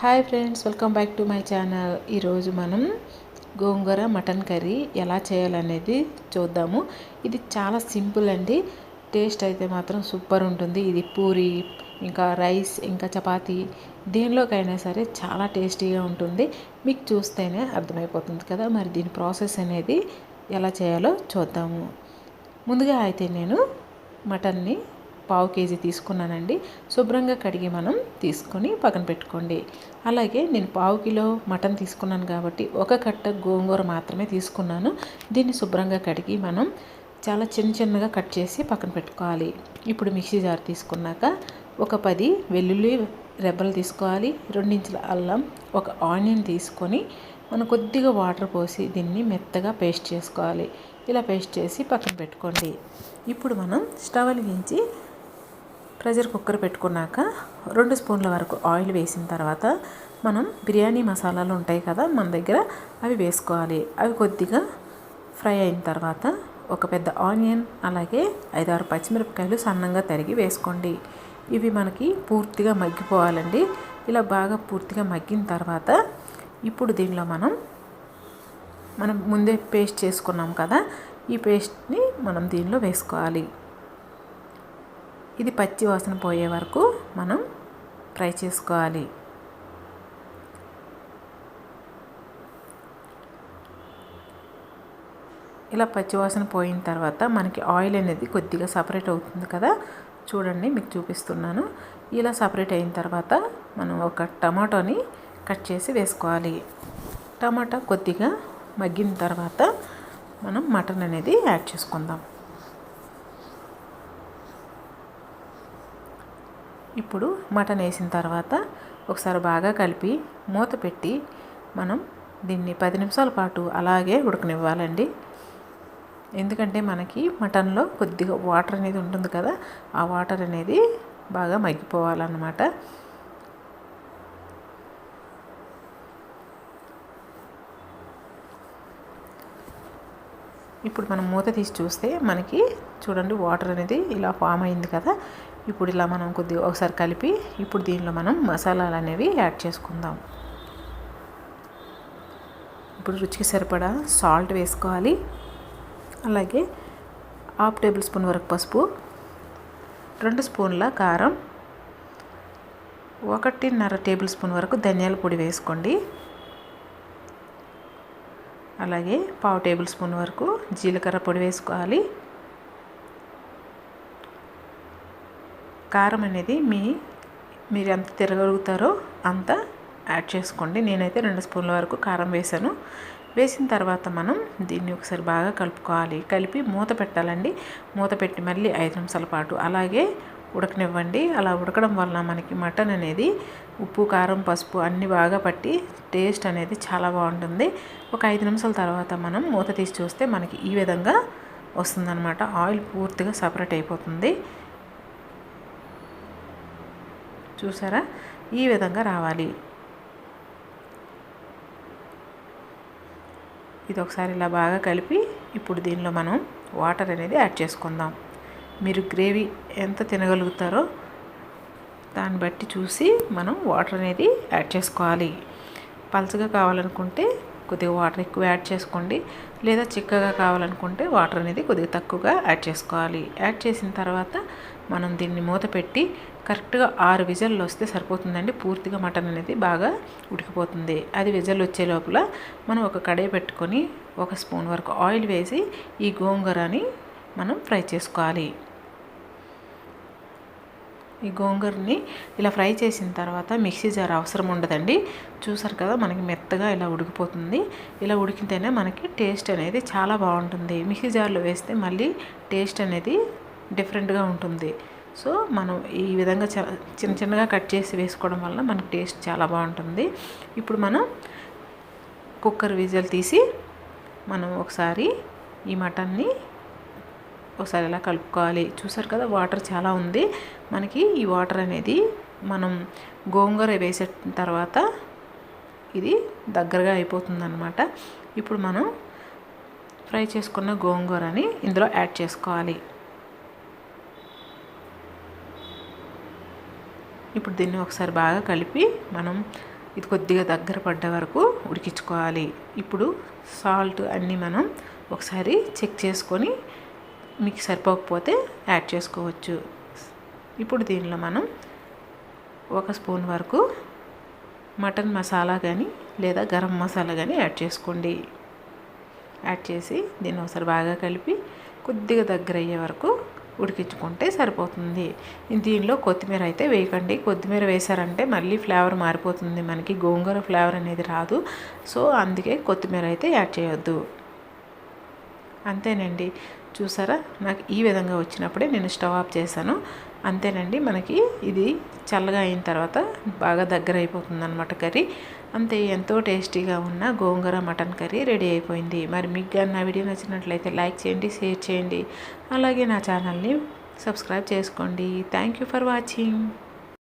Hi friends welcome back to my channel. ఈరోజు మనం గోంగూర mutton curry ఎలా చేయాలనేది చూద్దాము. ఇది చాలా సింపుల్ అండి. టేస్ట్ అయితే మాత్రం సూపర్ ఉంటుంది. ఇది పూరి ఇంకా రైస్ ఇంకా చపాతీ దేనిలోకైనా సరే చాలా టేస్టీగా ఉంటుంది. మీకు చూస్తేనే అర్థమైపోతుంది కదా. మరి దీని ప్రాసెస్ అనేది ఎలా చేయాలో చూద్దాము. ముందుగా అయితే నేను మటన్ని పావు కేజీ తీసుకున్నానండి. శుభ్రంగా కడిగి మనం తీసుకొని పక్కన పెట్టుకోండి. అలాగే నేను పావు కిలో మటన్ తీసుకున్నాను కాబట్టి ఒక కట్ట గోంగూర మాత్రమే తీసుకున్నాను. దీన్ని శుభ్రంగా కడిగి మనం చాలా చిన్న చిన్నగా కట్ చేసి పక్కన పెట్టుకోవాలి. ఇప్పుడు మిక్సీ జార్ తీసుకున్నాక ఒక పది వెల్లుల్లి రెబ్బలు తీసుకోవాలి. రెండించుల అల్లం ఒక ఆనియన్ తీసుకొని మనం కొద్దిగా వాటర్ పోసి దీన్ని మెత్తగా పేస్ట్ చేసుకోవాలి. ఇలా పేస్ట్ చేసి పక్కన పెట్టుకోండి. ఇప్పుడు మనం స్టవ్ వెలిగించి ప్రెషర్ కుక్కర్ పెట్టుకున్నాక రెండు స్పూన్ల వరకు ఆయిల్ వేసిన తర్వాత మనం బిర్యానీ మసాలాలు ఉంటాయి కదా మన దగ్గర అవి వేసుకోవాలి. అవి కొద్దిగా ఫ్రై అయిన తర్వాత ఒక పెద్ద ఆనియన్ అలాగే ఐదారు పచ్చిమిరపకాయలు సన్నంగా తరిగి వేసుకోండి. ఇవి మనకి పూర్తిగా మగ్గిపోవాలండి. ఇలా బాగా పూర్తిగా మగ్గిన తర్వాత ఇప్పుడు దీనిలో మనం మనం ముందే పేస్ట్ చేసుకున్నాం కదా ఈ పేస్ట్ని మనం దీనిలో వేసుకోవాలి. ఇది పచ్చి వాసన పోయే వరకు మనం ఫ్రై చేసుకోవాలి. ఇలా పచ్చి వాసన పోయిన తర్వాత మనకి ఆయిల్ అనేది కొద్దిగా సపరేట్ అవుతుంది కదా? చూడండి మీకు చూపిస్తున్నాను. ఇలా సపరేట్ అయిన తర్వాత మనం ఒక టమాటోని కట్ చేసి వేసుకోవాలి. టమాటా కొద్దిగా మగ్గిన తర్వాత మనం మటన్ అనేది యాడ్ చేసుకుందాం. ఇప్పుడు మటన్ వేసిన తర్వాత ఒకసారి బాగా కలిపి మూత పెట్టి మనం దీన్ని పది నిమిషాల పాటు అలాగే ఉడకనివ్వాలండి. ఎందుకంటే మనకి మటన్లో కొద్దిగా వాటర్ అనేది ఉంటుంది కదా ఆ వాటర్ అనేది బాగా మగ్గిపోవాలన్నమాట. ఇప్పుడు మనం మూత తీసి చూస్తే మనకి చూడండి వాటర్ అనేది ఇలా ఫామ్ అయింది కదా ఇప్పుడు ఇలా మనం కొద్దిగా ఒకసారి కలిపి ఇప్పుడు దీనిలో మనం మసాలాలు అనేవి యాడ్ చేసుకుందాం. ఇప్పుడు రుచికి సరిపడా సాల్ట్ వేసుకోవాలి. అలాగే హాఫ్ టేబుల్ స్పూన్ వరకు పసుపు రెండు స్పూన్ల కారం ఒకటిన్నర టేబుల్ స్పూన్ వరకు ధనియాల పొడి వేసుకోండి. అలాగే పావు టేబుల్ స్పూన్ వరకు జీలకర్ర పొడి వేసుకోవాలి. కారం అనేది మీ మీరు ఎంత తిరగలుగుతారో అంత యాడ్ చేసుకోండి. నేనైతే రెండు స్పూన్ల వరకు కారం వేసాను వేసిన తర్వాత మనం దీన్ని ఒకసారి బాగా కలుపుకోవాలి. కలిపి మూత పెట్టాలండి. మూత పెట్టి మళ్ళీ ఐదు నిమిషాల పాటు అలాగే ఉడకనివ్వండి. అలా ఉడకడం వలన మనకి మటన్ అనేది ఉప్పు కారం పసుపు అన్నీ బాగా పట్టి టేస్ట్ అనేది చాలా బాగుంటుంది. ఒక ఐదు నిమిషాల తర్వాత మనం మూత తీసి చూస్తే మనకి ఈ విధంగా వస్తుందన్నమాట. ఆయిల్ పూర్తిగా సపరేట్ అయిపోతుంది. చూసారా? ఈ విధంగా రావాలి. ఇది ఒకసారి ఇలా బాగా కలిపి ఇప్పుడు దీనిలో మనం వాటర్ అనేది యాడ్ చేసుకుందాం. మీరు గ్రేవీ ఎంత తినగలుగుతారో దాన్ని బట్టి చూసి మనం వాటర్ అనేది యాడ్ చేసుకోవాలి. పలుచగా కావాలనుకుంటే కొద్దిగా వాటర్ ఎక్కువ యాడ్ చేసుకోండి. లేదా చిక్కగా కావాలనుకుంటే వాటర్ అనేది కొద్దిగా తక్కువగా యాడ్ చేసుకోవాలి. యాడ్ చేసిన తర్వాత మనం దీన్ని మూత పెట్టి కరెక్ట్గా ఆరు విజల్లు వస్తే సరిపోతుందండి. పూర్తిగా మటన్ అనేది బాగా ఉడికిపోతుంది. అది విజల్ వచ్చే లోపల మనం ఒక కడాయి పెట్టుకొని ఒక స్పూన్ వరకు ఆయిల్ వేసి ఈ గోంగూరని మనం ఫ్రై చేసుకోవాలి. ఈ గోంగూరని ఇలా ఫ్రై చేసిన తర్వాత మిక్సీ జార్ అవసరం ఉండదండి. చూసారు కదా మనకి మెత్తగా ఇలా ఉడికిపోతుంది. ఇలా ఉడికితేనే మనకి టేస్ట్ అనేది చాలా బాగుంటుంది. మిక్సీ జార్లో వేస్తే మళ్ళీ టేస్ట్ అనేది డిఫరెంట్గా ఉంటుంది. సో మనం ఈ విధంగా చిన్న చిన్నగా కట్ చేసి వేసుకోవడం వల్ల మనకి టేస్ట్ చాలా బాగుంటుంది. ఇప్పుడు మనం కుక్కర్ విజల్ తీసి మనం ఒకసారి ఈ మటన్ని ఒకసారి ఎలా కలుపుకోవాలి. చూసారు కదా వాటర్ చాలా ఉంది. మనకి ఈ వాటర్ అనేది మనం గోంగూర వేసే తర్వాత ఇది దగ్గరగా అయిపోతుందన్నమాట. ఇప్పుడు మనం ఫ్రై చేసుకున్న గోంగూరని ఇందులో యాడ్ చేసుకోవాలి. ఇప్పుడు దీన్ని ఒకసారి బాగా కలిపి మనం ఇది కొద్దిగా దగ్గర పడ్డ వరకు ఉడికించుకోవాలి. ఇప్పుడు సాల్ట్ అన్నీ మనం ఒకసారి చెక్ చేసుకొని మీకు సరిపోకపోతే యాడ్ చేసుకోవచ్చు. ఇప్పుడు దీనిలో మనం ఒక స్పూన్ వరకు మటన్ మసాలా కానీ లేదా గరం మసాలా కానీ యాడ్ చేసుకోండి. యాడ్ చేసి దీన్ని ఒకసారి బాగా కలిపి కొద్దిగా దగ్గర అయ్యే వరకు ఉడికించుకుంటే సరిపోతుంది. దీనిలో కొత్తిమీర అయితే వేయకండి. కొత్తిమీర వేశారంటే మళ్ళీ ఫ్లేవర్ మారిపోతుంది. మనకి గోంగూర ఫ్లేవర్ అనేది రాదు. సో అందుకే కొత్తిమీర అయితే యాడ్ చేయొద్దు. అంతేనండి. చూసారా? నాకు ఈ విధంగా వచ్చినప్పుడే నేను స్టవ్ ఆఫ్ చేశాను. అంతేనండి మనకి ఇది చల్లగా అయిన తర్వాత బాగా దగ్గర అయిపోతుంది అనమాట కర్రీ. అంతే ఎంతో టేస్టీగా ఉన్న గోంగూర మటన్ కర్రీ రెడీ అయిపోయింది. మరి మీకు కానీ నా వీడియో నచ్చినట్లయితే లైక్ చేయండి షేర్ చేయండి. అలాగే నా ఛానల్ని సబ్స్క్రైబ్ చేసుకోండి. Thank you for watching.